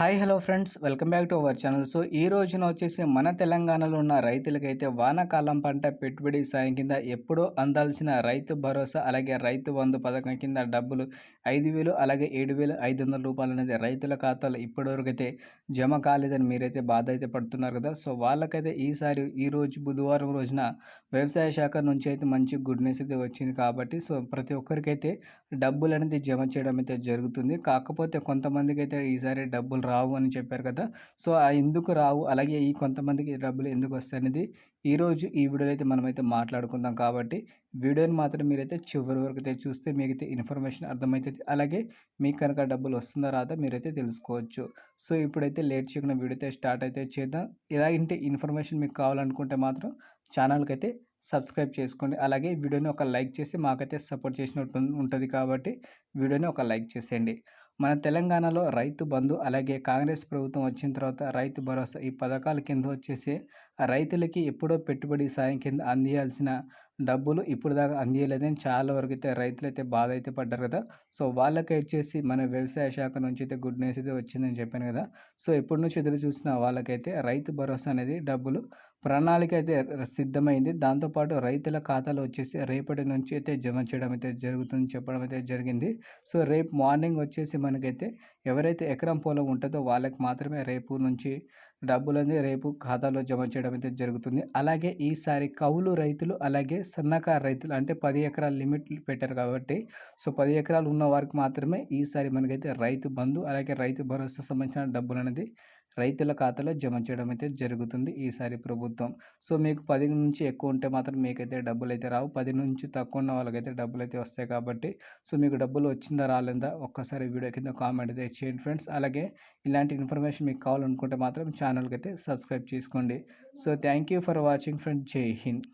Hi hello friends. Welcome back to our channel. So ఈ రోజున వచ్చేసి మన తెలంగాణలో ఉన్న రైతులకైతే వానాకాలం పంట పెట్టుబడి సాయం కింద ఎప్పుడో అందాల్సిన రైతు భరోసా అలాగే రైతు బంధు పథకం కింద డబ్బులు ఐదు వేలు అలాగే ఏడు వేలు ఐదు వందల రూపాయలు అనేది రైతుల ఖాతాలో ఇప్పటివరకు అయితే జమ కాలేదని మీరైతే బాధ అయితే పడుతున్నారు కదా. సో వాళ్ళకైతే ఈసారి ఈ రోజు బుధవారం రోజున వ్యవసాయ శాఖ నుంచి అయితే మంచి గుడ్ న్యూస్ అయితే వచ్చింది కాబట్టి సో ప్రతి ఒక్కరికైతే డబ్బులు అనేది జమ చేయడం అయితే జరుగుతుంది. కాకపోతే కొంతమందికి అయితే ఈసారి డబ్బులు రావు అని చెప్పారు కదా! సో ఆ ఎందుకు రావు? అలాగే ఈ కొంతమందికి డబ్బులు ఎందుకు వస్తాయి అనేది ఈరోజు ఈ వీడియోలో అయితే మనమైతే మాట్లాడుకుందాం కాబట్టి వీడియోని మాత్రం మీరైతే చివరి వరకు అయితే చూస్తే మీకైతే ఇన్ఫర్మేషన్ అర్థమవుతుంది. అలాగే మీకు కనుక డబ్బులు వస్తుందా రాదా మీరైతే తెలుసుకోవచ్చు. సో ఇప్పుడైతే లేట్ చేయకుండా వీడియో అయితే స్టార్ట్ అయితే చేద్దాం. ఇలాంటి ఇన్ఫర్మేషన్ మీకు కావాలనుకుంటే మాత్రం ఛానల్కి అయితే సబ్స్క్రైబ్ చేసుకోండి. అలాగే వీడియోని ఒక లైక్ చేసి మాకైతే సపోర్ట్ చేసినట్టు ఉంటుంది కాబట్టి వీడియోని ఒక లైక్ చేసేయండి. మన తెలంగాణలో రైతు బంధు అలాగే కాంగ్రెస్ ప్రభుత్వం వచ్చిన తర్వాత రైతు భరోసా ఈ పథకాల కింద వచ్చేసి రైతులకి ఎప్పుడో పెట్టుబడి సాయం కింద అందియాల్సిన డబ్బులు ఇప్పుడు దాకా అందియలేదని చాలా వరకు అయితే రైతులు అయితే బాధ అయితే పడ్డారు కదా. సో వాళ్ళకి వచ్చేసి మన వ్యవసాయ శాఖ నుంచి అయితే గుడ్ న్యూస్ అయితే వచ్చిందని చెప్పాను కదా. సో ఎప్పటి నుంచి ఎదురు చూసిన వాళ్ళకైతే రైతు భరోసా అనేది డబ్బులు ప్రణాళిక అయితే సిద్ధమైంది. దాంతోపాటు రైతుల ఖాతాలో వచ్చేసి రేపటి నుంచి అయితే జమ చేయడం అయితే జరుగుతుంది చెప్పడం అయితే జరిగింది. సో రేపు మార్నింగ్ వచ్చేసి మనకైతే ఎవరైతే ఎకరం పొలం ఉంటుందో వాళ్ళకి మాత్రమే రేపు నుంచి డబ్బులు అనేది రేపు ఖాతాలో జమ చేయడం అయితే జరుగుతుంది. అలాగే ఈసారి కౌలు రైతులు అలాగే సన్నకారు రైతులు అంటే పది ఎకరాల లిమిట్ పెట్టారు కాబట్టి సో పది ఎకరాలు ఉన్న వారికి మాత్రమే ఈసారి మనకైతే రైతు బంధు అలాగే రైతు భరోసా సంబంధించిన డబ్బులు అనేది రైతుల ఖాతాలో జమ చేయడం అయితే జరుగుతుంది ఈసారి ప్రభుత్వం. సో మీకు పది నుంచి ఎక్కువ ఉంటే మాత్రం మీకైతే డబ్బులు అయితే రావు. పది నుంచి తక్కువ ఉన్న వాళ్ళకైతే డబ్బులు అయితే వస్తాయి కాబట్టి. సో మీకు డబ్బులు వచ్చిందా రాలేదా ఒక్కసారి వీడియో కింద కామెంట్ అయితే చేయండి ఫ్రెండ్స్. అలాగే ఇలాంటి ఇన్ఫర్మేషన్ మీకు కావాలనుకుంటే మాత్రం ఛానల్కి అయితే సబ్స్క్రైబ్ చేసుకోండి. So thank you for watching friends. జై హింద్.